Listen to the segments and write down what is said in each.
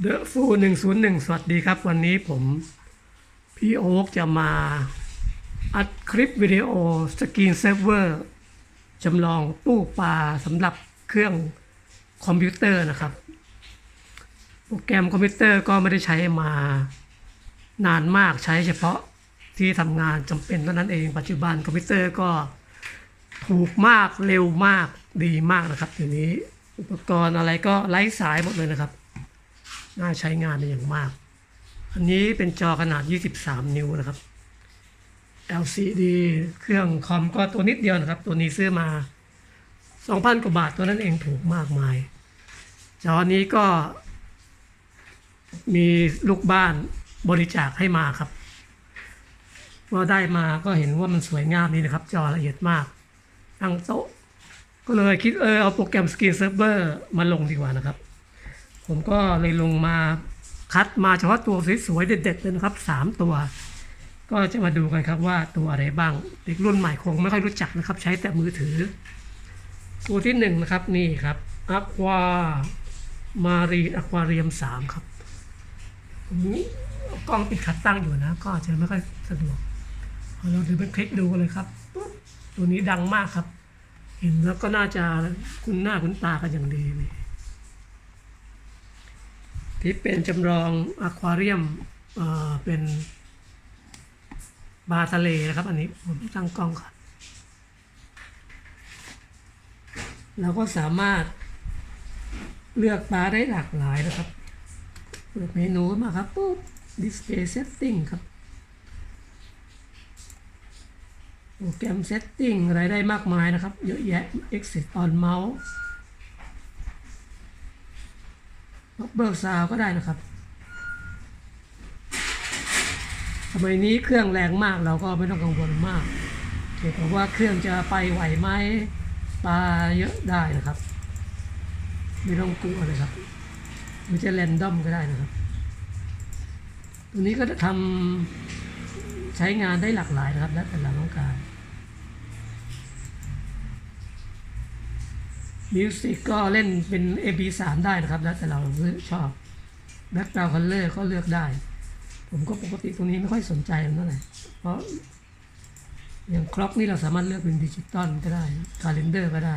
เดอะฟูหนึ่งศูนย์หนึ่งสวัสดีครับ วันนี้ผมพี่โอ๊กจะมาอัดคลิปวิดีโอสกรีนเซฟเวอร์จำลองตู้ปลาสำหรับเครื่องคอมพิวเตอร์นะครับ โปรแกรมคอมพิวเตอร์ก็ไม่ได้ใช้มานานมากใช้เฉพาะที่ทำงานจำเป็นเท่านั้นเองปัจจุบันคอมพิวเตอร์ก็ถูกมากเร็วมากดีมากนะครับเดี๋ยวนี้อุปกรณ์อะไรก็ไร้สายหมดเลยนะครับ น่าใช้งานเป็นอย่างมาก อันนี้เป็นจอขนาด 23 นิ้วนะครับ LCD เครื่องคอมก็ตัวนิดเดียวนะครับ ตัวนี้ซื้อมา 2,000 กว่าบาทตัวนั้นเองถูกมากมาย จอนี้ก็มีลูกบ้านบริจาคให้มาครับว่าได้มาก็เห็นว่ามันสวยงามนี่นะครับ จอละเอียดมาก ตั้งโต๊ะ ก็เลยคิดเออเอาโปรแกรม Screen Saver มาลงดีกว่านะครับ ผมก็เลยลงมาคัดมาเฉพาะตัวสวยๆเด็ดๆเลยนะครับสามตัว ก็จะมาดูกันครับว่าตัวอะไรบ้างเด็กรุ่นใหม่คงไม่ค่อยรู้จักนะครับ ใช้แต่มือถือ ตัวที่หนึ่งนะครับนี่ครับ Aqua Marine Aquarium 3ครับกล้องติดขัดตั้งอยู่นะ ก็อาจจะไม่ค่อยสะดวกเอเราถือเป็นคลิกดูเลยครับปุ๊บตัวนี้ดังมากครับ เห็นแล้วก็น่าจะคุ้นหน้าคุ้นตากันอย่างดีนี่ ที่เป็นจำลองอะควาเรียมเอ่อเป็นบาทะเลนะครับ อันนี้ผมตั้งกล้องก่อนเราก็สามารถเลือกปลาได้หลากหลายนะครับ เปิดเมนูมาครับปุ๊บ display setting ครับ โปรแกรม setting อะไรได้มากมายนะครับ เยอะแยะ exit on mouse เบิกซาวก็ได้นะครับ สมัยนี้เครื่องแรงมากเราก็ไม่ต้องกังวลมาก เกี่ยวกับว่าเครื่องจะไปไหวไหมปลาเยอะได้นะครับ ไม่ต้องกลัวเลยครับมันจะแรนดอมก็ได้นะครับ ตัวนี้ก็จะทำใช้งานได้หลากหลายนะครับ แล้วแต่เราต้องการ มิวสิกก็เล่นเป็น MP3 ได้นะครับ แล้วแต่เราชอบแบ็กกราวด์คัลเลอร์ก็เลือกได้ ผมก็ปกติตรงนี้ไม่ค่อยสนใจมันเท่าไหร่เพราะอย่างคล็อกนี่เราสามารถเลือกเป็นดิจิตอลก็ได้คาล endar ก็ได้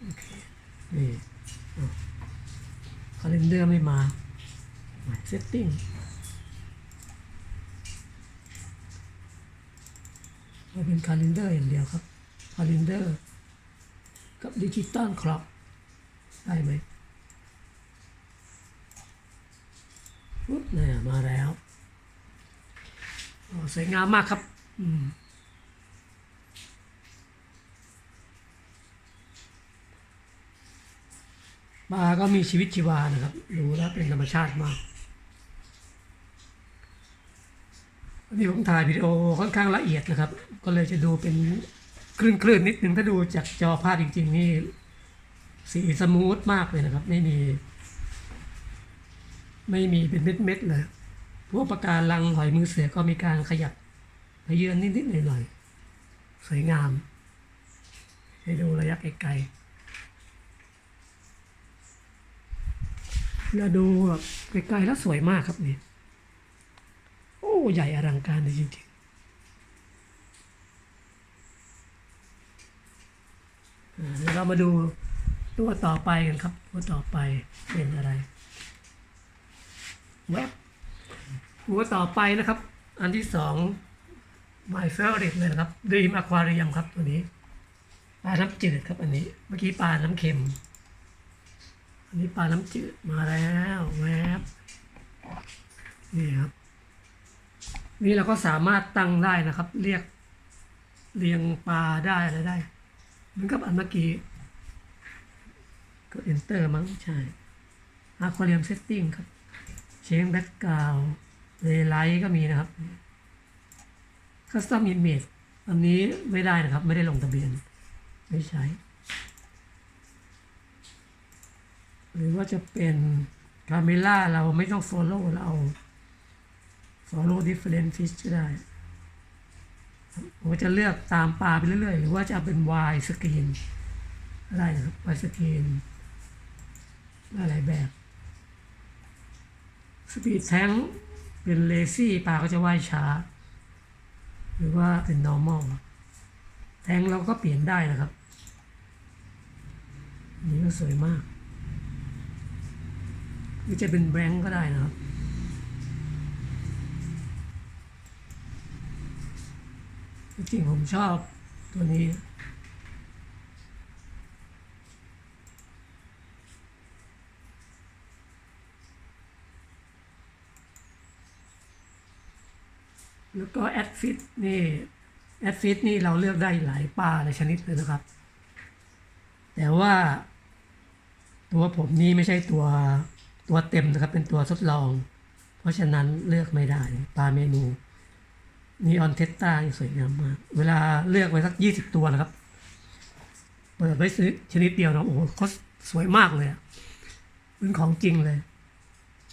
โอเคนี่คาล endar ไม่มาเซตติ้งเราเป็นคาล endar อย่างเดียวครับ คาล endar กับดิจิตอลคล็อกได้ไหมปุ๊บเนี่ยมาแล้วสวยงามมากครับปลาก็มีชีวิตชีวานะครับดูแล้วเป็นธรรมชาติมากอันนี้ผมถ่ายวิดีโอค่อนข้างละเอียดนะครับ ก็เลยจะดูเป็น คลื่นคลื่นๆนิดนึงถ้าดูจากจอภาพจริง ๆ นี่สีสมูทมากเลยนะครับ ไม่มี ไม่มีเป็นเม็ดๆเลยพวกประการลังหอยมือเสือก็มีการขยับขยื่นนิดๆหน่อยๆสวยงาม ให้ดูระยะไกลๆเราดูแบบไกลๆแล้วสวยมากครับนี่โอ้ ใหญ่อลังการจริงๆอ่า เดี๋ยวเรามาดูตัวต่อไปกันครับ ตัวต่อไปเป็นอะไรเว็บหัวต่อไปนะครับ อันที่สอง my favorite เลยนะครับ Dream Aquarium ครับตัวนี้ปลาน้ำจืดครับอันนี้ เมื่อกี้ปลาน้ำเค็ม อันนี้ปลาน้ำจืดมาแล้วแวบนี่ครับ นี่เราก็สามารถตั้งได้นะครับ เรียกเรียงปลาได้อะไรได้ เหมือนกับอันเมื่อกี้ก็ enter มั้งใช่ Aquarium setting ครับเชงแบ็กกราวด์เรไลท์ก็มีนะครับ Custom Image อันนี้ไม่ได้นะครับ ไม่ได้ลงทะเบียน ไม่ใช้ หรือว่าจะเป็นคาเมล่าเราไม่ต้อง follow เราเอา follow different fish ก็ได้ ผมก็จะเลือกตามปลาไปเรื่อยๆ หรือว่าจะเป็น wide screen ก็ได้นะครับ wide screen หลายแบบสปีดแทงเป็นเลซี่ปลาก็จะว่ายช้า หรือว่าเป็น normal แทงเราก็เปลี่ยนได้นะครับนนี่ก็สวยมากหรือจะเป็นแบงก์ก็ได้นะครับ จริงๆผมชอบตัวนี้ แล้วก็แอดฟิตนี่แอดฟิตนี่เราเลือกได้หลายปลาหลายชนิดเลยนะครับ แต่ว่าตัวผมนี่ไม่ใช่ตัวตัวเต็มนะครับ เป็นตัวทดลอง เพราะฉะนั้นเลือกไม่ได้ปลาเมนู นีออนเทสตาสวยงามมาก เวลาเลือกไว้สักยี่สิบตัวนะครับ เปิดไว้ซื้อชนิดเดียวนะโอ้โหเขาสวยมากเลยอะเป็นของจริงเลย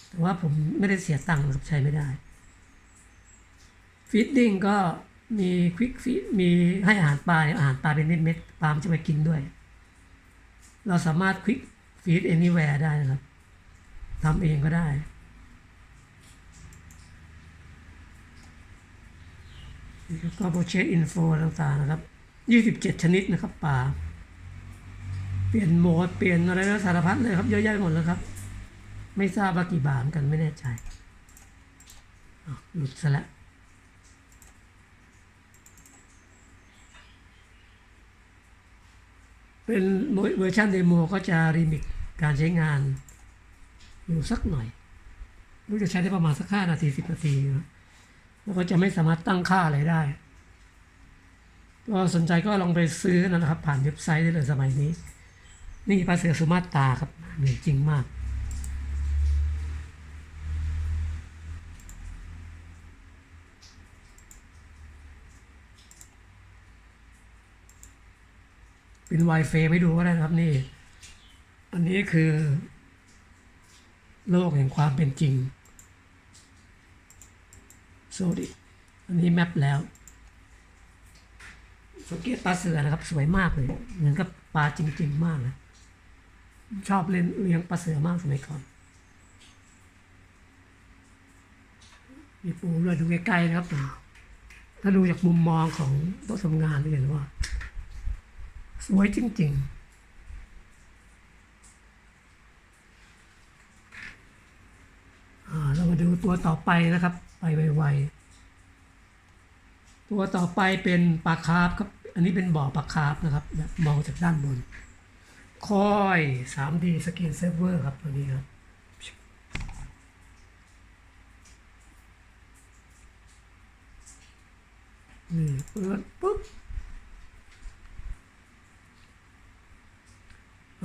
แต่ว่าผมไม่ได้เสียตังค์นะครับใช้ไม่ได้ฟีดดิ้งก็มีควิกฟีมีให้อาหารปลาอาหารปลาเป็นเม็ดๆปลามจะไปกินด้วย เราสามารถควิกฟีด anywhere ได้นะครับทำเองก็ได้ ก็โปรเช็คอินโฟต่างๆนะครับ 27 ชนิดนะครับปลาเปลี่ยนโหมด เปลี่ยนอะไรแล้วสารพัดเลยครับเยอะแยะหมดแล้วครับ ไม่ทราบว่ากี่บาทกันไม่แน่ใจหลุดซะแล้วเป็นเวอร์ชันเดโมก็จะรีมิกการใช้งานอยู่สักหน่อยรู้จะใช้ได้ประมาณสักห้านาทีสิบนาทีนะ แล้วก็จะไม่สามารถตั้งค่าอะไรได้ ก็สนใจก็ลองไปซื้อนะครับ ผ่านเว็บไซต์ได้เลยสมัยนี้ นี่ปลาเสือสุมาตราครับเหนือจริงมาก เป็นไวเฟไม่ดูก็ได้นะครับนี่ อันนี้คือ โลกแห่งความเป็นจริง โซดิอันนี้แมปแล้วสังเกตปลาเสือนะครับ สวยมากเลย เหมือนกับปลาจริง ๆ มากนะชอบเล่นเลี้ยงปลาเสือมากสมัยก่อนมีปูด้วยดูใกล้ๆนะครับ ถ้าดูจากมุมมองของโต๊ะทำงานจะเห็นว่า สวยจริงๆอ่าเรามาดูตัวต่อไปนะครับ ไปไวๆตัวต่อไปเป็นปลาคาร์ฟครับ อันนี้เป็นบ่อปลาคาร์ฟนะครับแบบมองจากด้านบน คอย 3D Screen Saver ครับตัวนี้ครับนี่เปิดปุ๊บ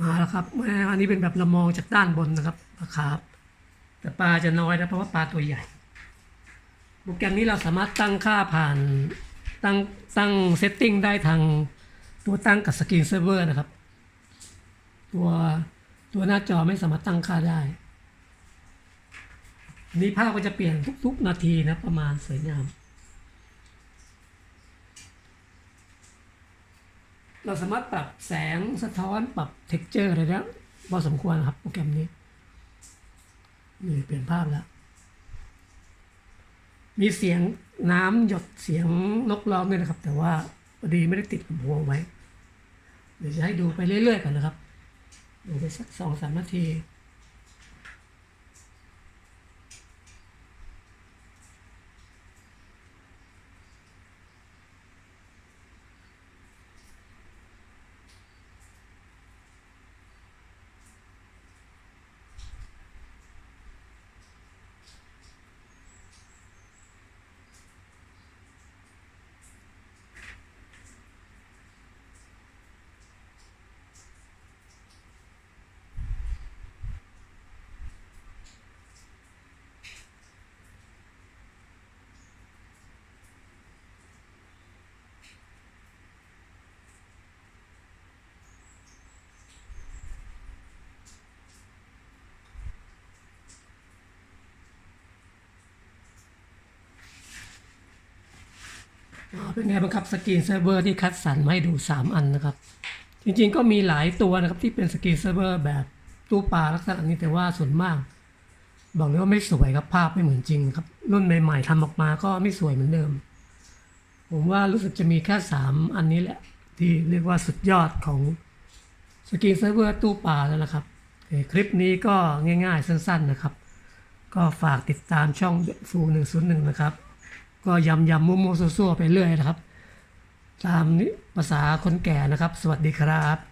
มาแล้วครับแม่อันนี้เป็นแบบเรามองจากด้านบนนะครับปลาคาร์ฟแต่ปลาจะน้อยนะเพราะว่าปลาตัวใหญ่ รแกรมนี้เราสามารถตั้งค่าผ่านตั้งตั้งเซตติ้งได้ทางตัวตั้งกับสกรีนเซิร์ฟเวอร์นะครับ ตัวตัวหน้าจอไม่สามารถตั้งค่าได้ นี้ภาพก็จะเปลี่ยนทุก ๆ นาทีนะประมาณสวยงาม เราสามารถปรับแสงสะท้อนปรับเท็กเจอร์อะไรได้พอสมควรครับโปรแกรมนี้ นี่เปลี่ยนภาพแล้ว มีเสียงน้ำหยดเสียงนกร้องด้วยนะครับ แต่ว่าพอดีไม่ได้ติดลำโพงไว้ เดี๋ยวจะให้ดูไปเรื่อยๆกันนะครับ ดูไปสักสองสามนาที เป็นไงบ้างครับสกรีนเซิร์ฟเวอร์ที่คัดสรรมาให้ดู 3 อันนะครับ จริงๆก็มีหลายตัวนะครับที่เป็นสกรีนเซิร์ฟเวอร์แบบตู้ปลาลักษณะนี้แต่ว่าส่วนมาก บอกเลยว่าไม่สวยครับภาพไม่เหมือนจริงครับ รุ่นใหม่ ๆทำออกมาก็ไม่สวยเหมือนเดิม ผมว่ารู้สึกจะมีแค่สามอันนี้แหละ ที่เรียกว่าสุดยอดของสกรีนเซิร์ฟเวอร์ตู้ปลาแล้วนะครับคลิปนี้ก็ง่ายๆสั้น ๆนะครับ ก็ฝากติดตามช่องฟูหนึ่งศูนย์หนึ่งนะครับ ก็ยำยำมั่วซั่วๆไปเรื่อยนะครับ ตามนี้ภาษาคนแก่นะครับ สวัสดีครับ